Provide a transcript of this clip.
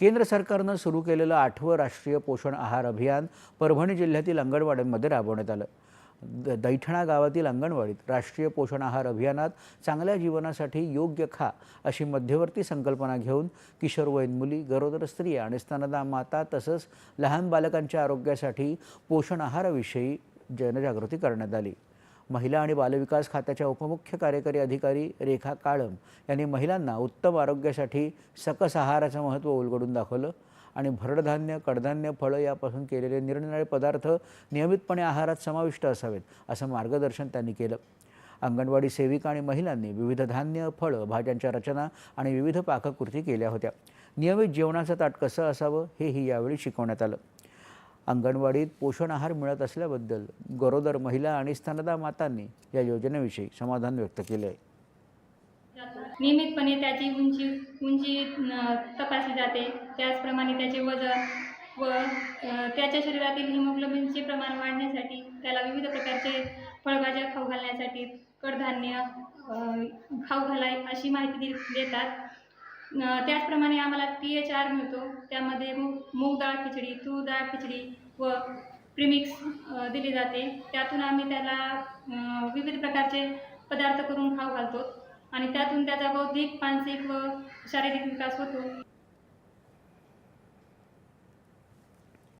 केंद्र सरकारनं सुरू केलेलं आठवं राष्ट्रीय पोषण आहार अभियान परभणी जिल्ह्यातील अंगणवाड्यांमध्ये राबवण्यात आलं. द दैठणा गावातील अंगणवाडीत राष्ट्रीय पोषण आहार अभियानात चांगल्या जीवनासाठी योग्य खा अशी मध्यवर्ती संकल्पना घेऊन किशोरवयीन मुली गरोदर स्त्रिया आणि स्तनदा माता तसंच लहान बालकांच्या आरोग्यासाठी पोषण आहाराविषयी जनजागृती करण्यात आली. महिला आणि बालविकास खात्याच्या उपमुख्य कार्यकारी अधिकारी रेखा काळम यांनी महिलांना उत्तम आरोग्यासाठी सकस आहाराचं महत्त्व उलगडून दाखवलं आणि भरडधान्य कडधान्य फळं यापासून केलेले निरनिराळे पदार्थ नियमितपणे आहारात समाविष्ट असावेत असं मार्गदर्शन त्यांनी केलं. अंगणवाडी सेविका आणि महिलांनी विविध धान्य फळं भाज्यांच्या रचना आणि विविध पाककृती केल्या होत्या. नियमित जेवणाचं ताट कसं असावं हेही यावेळी शिकवण्यात आलं. अंगणवाडीत पोषण आहार मिळत असल्याबद्दल गरोदर महिला आणि स्तनदा मातांनी या योजनेविषयी समाधान व्यक्त केले आहे. नियमितपणे त्याची उंची उंची तपासली जाते. त्याचप्रमाणे त्याचे वजन व त्याच्या शरीरातील हिमोग्लोबिनचे प्रमाण वाढण्यासाठी त्याला विविध प्रकारचे फळभाज्या खाऊ घालण्यासाठी कडधान्य खाऊ घालाय अशी माहिती देतात. त्याचप्रमाणे आम्हाला पी एच आर मिळतो. त्यामध्ये मूग मूग डाळ खिचडी तूर डाळ खिचडी व प्रिमिक्स दिली जाते. त्यातून आम्ही त्याला विविध प्रकारचे पदार्थ करून खाऊ घालतो. आणि त्यातून त्याचा बौद्धिक मानसिक व शारीरिक विकास होतो.